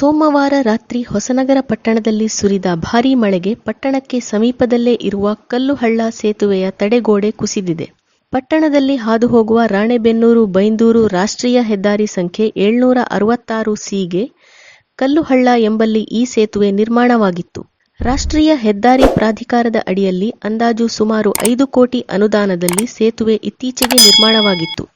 ಸೋಮವಾರ ರಾತ್ರಿ ಹೊಸನಗರ ಪಟ್ಟಣದಲ್ಲಿ ಸುರಿದ ಭಾರೀ ಮಳೆಗೆ ಪಟ್ಟಣಕ್ಕೆ ಸಮೀಪದಲ್ಲೇ ಇರುವ ಕಲ್ಲುಹಳ್ಳ ಸೇತುವೆಯ ತಡೆಗೋಡೆ ಕುಸಿದಿದೆ. ಪಟ್ಟಣದಲ್ಲಿ ಹಾದುಹೋಗುವ ರಾಣೆಬೆನ್ನೂರು ಬೈಂದೂರು ರಾಷ್ಟ್ರೀಯ ಹೆದ್ದಾರಿ ಸಂಖ್ಯೆ ಏಳ್ನೂರ ಅರವತ್ತಾರು ಸಿಗೆ ಕಲ್ಲುಹಳ್ಳ ಎಂಬಲ್ಲಿ ಈ ಸೇತುವೆ ನಿರ್ಮಾಣವಾಗಿತ್ತು. ರಾಷ್ಟ್ರೀಯ ಹೆದ್ದಾರಿ ಪ್ರಾಧಿಕಾರದ ಅಡಿಯಲ್ಲಿ ಅಂದಾಜು ಸುಮಾರು ಐದು ಕೋಟಿ ಅನುದಾನದಲ್ಲಿ ಸೇತುವೆ ಇತ್ತೀಚೆಗೆ ನಿರ್ಮಾಣವಾಗಿತ್ತು.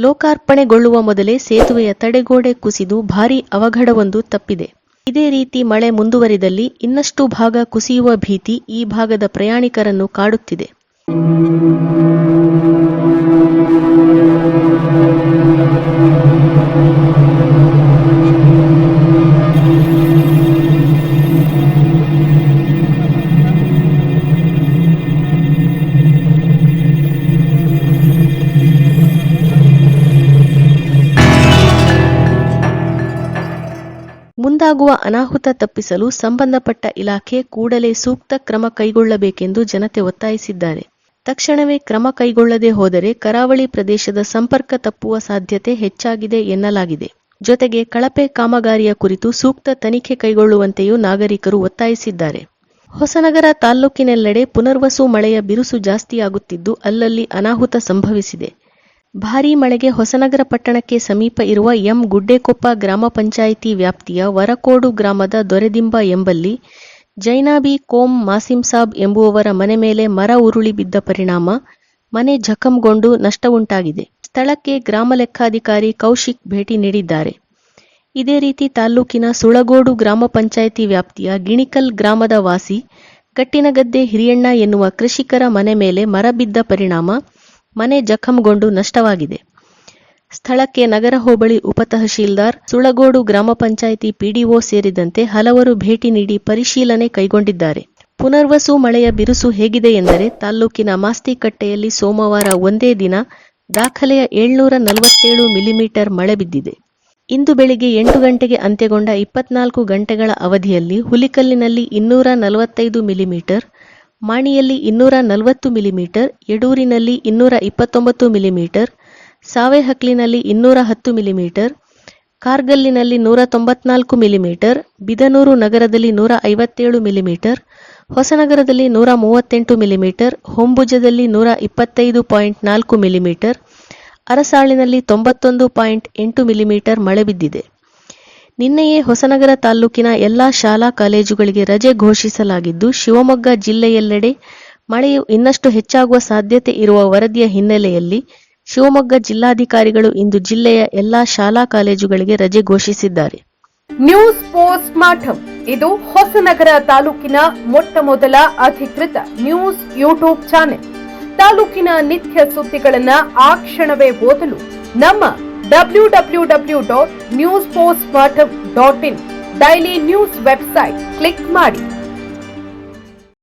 ಲೋಕಾರ್ಪಣೆಗೊಳ್ಳುವ ಮೊದಲೇ ಸೇತುವೆಯ ತಡೆಗೋಡೆ ಕುಸಿದು ಭಾರೀ ಅವಘಡವೊಂದು ತಪ್ಪಿದೆ. ಇದೇ ರೀತಿ ಮಳೆ ಮುಂದುವರಿದಲ್ಲಿ ಇನ್ನಷ್ಟು ಭಾಗ ಕುಸಿಯುವ ಭೀತಿ ಈ ಭಾಗದ ಪ್ರಯಾಣಿಕರನ್ನು ಕಾಡುತ್ತಿದೆ. ಮುಂದಾಗುವ ಅನಾಹುತ ತಪ್ಪಿಸಲು ಸಂಬಂಧಪಟ್ಟ ಇಲಾಖೆ ಕೂಡಲೇ ಸೂಕ್ತ ಕ್ರಮ ಕೈಗೊಳ್ಳಬೇಕೆಂದು ಜನತೆ ಒತ್ತಾಯಿಸಿದ್ದಾರೆ. ತಕ್ಷಣವೇ ಕ್ರಮ ಕೈಗೊಳ್ಳದೆ ಹೋದರೆ ಕರಾವಳಿ ಪ್ರದೇಶದ ಸಂಪರ್ಕ ತಪ್ಪುವ ಸಾಧ್ಯತೆ ಹೆಚ್ಚಾಗಿದೆ ಎನ್ನಲಾಗಿದೆ. ಜೊತೆಗೆ ಕಳಪೆ ಕಾಮಗಾರಿಯ ಕುರಿತು ಸೂಕ್ತ ತನಿಖೆ ಕೈಗೊಳ್ಳುವಂತೆಯೂ ನಾಗರಿಕರು ಒತ್ತಾಯಿಸಿದ್ದಾರೆ. ಹೊಸನಗರ ತಾಲ್ಲೂಕಿನೆಲ್ಲೆಡೆ ಪುನರ್ವಸು ಮಳೆಯ ಬಿರುಸು ಜಾಸ್ತಿಯಾಗುತ್ತಿದ್ದು ಅಲ್ಲಲ್ಲಿ ಅನಾಹುತ ಸಂಭವಿಸಿದೆ. ಭಾರೀ ಮಳೆಗೆ ಹೊಸನಗರ ಪಟ್ಟಣಕ್ಕೆ ಸಮೀಪ ಇರುವ ಎಂ. ಗುಡ್ಡೇಕೊಪ್ಪ ಗ್ರಾಮ ಪಂಚಾಯಿತಿ ವ್ಯಾಪ್ತಿಯ ವರಕೋಡು ಗ್ರಾಮದ ದೊರೆದಿಂಬ ಎಂಬಲ್ಲಿ ಜೈನಾಬಿ ಕೋಂ ಮಾಸಿಂಸಾಬ್ ಎಂಬುವವರ ಮನೆ ಮೇಲೆ ಮರ ಉರುಳಿ ಬಿದ್ದ ಪರಿಣಾಮ, ಮನೆ ಜಖಂಗೊಂಡು ನಷ್ಟವುಂಟಾಗಿದೆ. ಸ್ಥಳಕ್ಕೆ ಗ್ರಾಮ ಲೆಕ್ಕಾಧಿಕಾರಿ ಕೌಶಿಕ್ ಭೇಟಿ ನೀಡಿದ್ದಾರೆ. ಇದೇ ರೀತಿ ತಾಲ್ಲೂಕಿನ ಸುಳಗೋಡು ಗ್ರಾಮ ಪಂಚಾಯಿತಿ ವ್ಯಾಪ್ತಿಯ ಗಿಣಿಕಲ್ ಗ್ರಾಮದ ವಾಸಿ ಕಟ್ಟಿನಗದ್ದೆ ಹಿರಿಯಣ್ಣ ಎನ್ನುವ ಕೃಷಿಕರ ಮನೆ ಮೇಲೆ ಮರ ಬಿದ್ದ ಪರಿಣಾಮ ಮನೆ ಜಖಂಗೊಂಡು ನಷ್ಟವಾಗಿದೆ. ಸ್ಥಳಕ್ಕೆ ನಗರ ಹೋಬಳಿ ಉಪತಹಶೀಲ್ದಾರ್, ಸುಳಗೋಡು ಗ್ರಾಮ ಪಂಚಾಯಿತಿ ಪಿಡಿಒ ಸೇರಿದಂತೆ ಹಲವರು ಭೇಟಿ ನೀಡಿ ಪರಿಶೀಲನೆ ಕೈಗೊಂಡಿದ್ದಾರೆ. ಪುನರ್ವಸು ಮಳೆಯ ಬಿರುಸು ಹೇಗಿದೆ ಎಂದರೆ ತಾಲ್ಲೂಕಿನ ಮಾಸ್ತಿಕಟ್ಟೆಯಲ್ಲಿ ಸೋಮವಾರ ಒಂದೇ ದಿನ ದಾಖಲೆಯ ಏಳ್ನೂರ ನಲವತ್ತೇಳು ಮಿಲಿಮೀಟರ್ ಮಳೆ ಬಿದ್ದಿದೆ. ಇಂದು ಬೆಳಿಗ್ಗೆ ಎಂಟು ಗಂಟೆಗೆ ಅಂತ್ಯಗೊಂಡ ಇಪ್ಪತ್ನಾಲ್ಕು ಗಂಟೆಗಳ ಅವಧಿಯಲ್ಲಿ ಹುಲಿಕಲ್ಲಿನಲ್ಲಿ ಇನ್ನೂರ ನಲವತ್ತೈದು ಮಿಲಿಮೀಟರ್, ಮಾಣಿಯಲ್ಲಿ ಇನ್ನೂರ ನಲವತ್ತು ಮಿಲಿಮೀಟರ್, ಯಡೂರಿನಲ್ಲಿ ಇನ್ನೂರ ಇಪ್ಪತ್ತೊಂಬತ್ತು ಮಿಲಿಮೀಟರ್, ಸಾವೆಹಕ್ಲಿನಲ್ಲಿ ಇನ್ನೂರ ಹತ್ತು ಮಿಲಿಮೀಟರ್, ಕಾರ್ಗಲ್ಲಿನಲ್ಲಿ ನೂರ ತೊಂಬತ್ನಾಲ್ಕು ಮಿಲಿಮೀಟರ್, ಬಿದನೂರು ನಗರದಲ್ಲಿ ನೂರ ಐವತ್ತೇಳು ಮಿಲಿಮೀಟರ್, ಹೊಸನಗರದಲ್ಲಿ ನೂರ ಮೂವತ್ತೆಂಟು ಮಿಲಿಮೀಟರ್, ಹೊಂಬುಜದಲ್ಲಿ ನೂರ ಇಪ್ಪತ್ತೈದು ಪಾಯಿಂಟ್ ನಾಲ್ಕು ಮಿಲಿಮೀಟರ್, ಅರಸಾಳಿನಲ್ಲಿ ತೊಂಬತ್ತೊಂದು ಪಾಯಿಂಟ್ ಎಂಟು ಮಿಲಿಮೀಟರ್ ಮಳೆ ಬಿದ್ದಿದೆ. ನಿನ್ನೆಯೇ ಹೊಸನಗರ ತಾಲೂಕಿನ ಎಲ್ಲಾ ಶಾಲಾ ಕಾಲೇಜುಗಳಿಗೆ ರಜೆ ಘೋಷಿಸಲಾಗಿದ್ದು, ಶಿವಮೊಗ್ಗ ಜಿಲ್ಲೆಯೆಲ್ಲೆಡೆ ಮಳೆಯು ಇನ್ನಷ್ಟು ಹೆಚ್ಚಾಗುವ ಸಾಧ್ಯತೆ ಇರುವ ವರದಿಯ ಹಿನ್ನೆಲೆಯಲ್ಲಿ ಶಿವಮೊಗ್ಗ ಜಿಲ್ಲಾಧಿಕಾರಿಗಳು ಇಂದು ಜಿಲ್ಲೆಯ ಎಲ್ಲಾ ಶಾಲಾ ಕಾಲೇಜುಗಳಿಗೆ ರಜೆ ಘೋಷಿಸಿದ್ದಾರೆ. ನ್ಯೂಸ್ ಪೋಸ್ಟ್ ಮಾಠಂ ಇದು ಹೊಸನಗರ ತಾಲೂಕಿನ ಮೊಟ್ಟ ಮೊದಲ ಅಧಿಕೃತ ನ್ಯೂಸ್ ಯೂಟ್ಯೂಬ್ ಚಾನೆಲ್ ತಾಲೂಕಿನ ನಿತ್ಯ ಸುದ್ದಿಗಳನ್ನ ಆ ಕ್ಷಣವೇ ಓದಲು ನಮ್ಮ W W W dot news post ಮಾಠಂ dot in daily news website click ಮಾಡಿ.